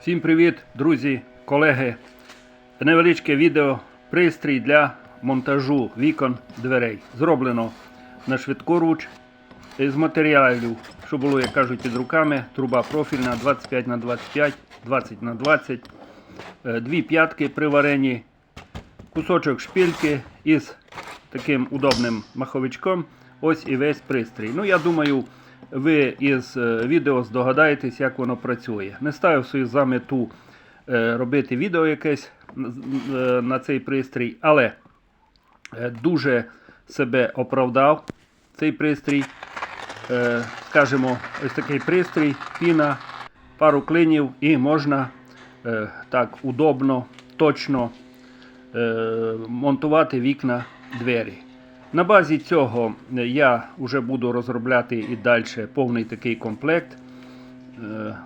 Всім привіт, друзі, колеги. Невеличке відео пристрій для монтажу вікон дверей. Зроблено на швидкоруч з матеріалів, що було, як кажуть, під руками. Труба профільна 25 на 25, 20 на 20, е, дві п'ятки приварені, кусочок шпильки із таким удобним маховичком. Ось і весь пристрій. Ну, я думаю, ви із е, відео здогадаєтесь, як воно працює. Не ставив собі за мету е, робити відео якесь е, на цей пристрій, але дуже себе оправдав цей пристрій. Скажімо, ось такий пристрій, піна, пару клинів і можна так удобно, точно монтувати вікна двері. На базі цього я вже буду розробляти і далі повний такий комплект. Е,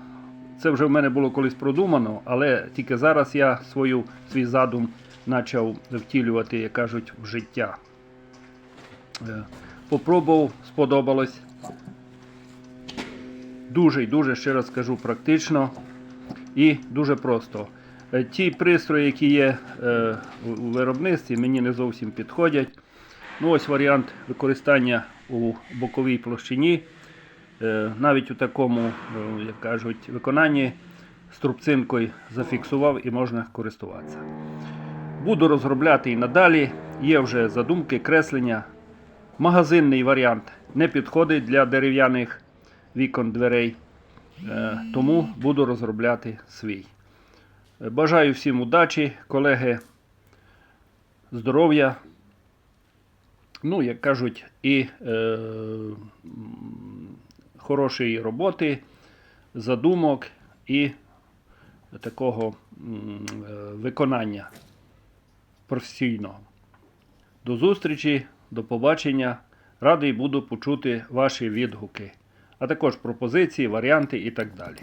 Це вже в мене було колись продумано, але тільки зараз я свою, свій задум почав втілювати, як кажуть, в життя. Е, Попробував, сподобалось. Дуже і дуже, ще раз скажу, практично і дуже просто. Е, Ті пристрої, які є у виробництві, мені не зовсім підходять. Ну, ось варіант використання у боковій площині. Е, Навіть у такому, е, як кажуть, виконанні струбцинкою зафіксував і можна користуватися. Буду розробляти і надалі. Є вже задумки, креслення. Магазинний варіант не підходить для дерев'яних вікон дверей. Е, Тому буду розробляти свій. Бажаю всім удачі, колеги, здоров'я. Ну, як кажуть, і е, хорошої роботи, задумок і такого е, виконання професійного. До зустрічі, до побачення. Радий буду почути ваші відгуки, а також пропозиції, варіанти і так далі.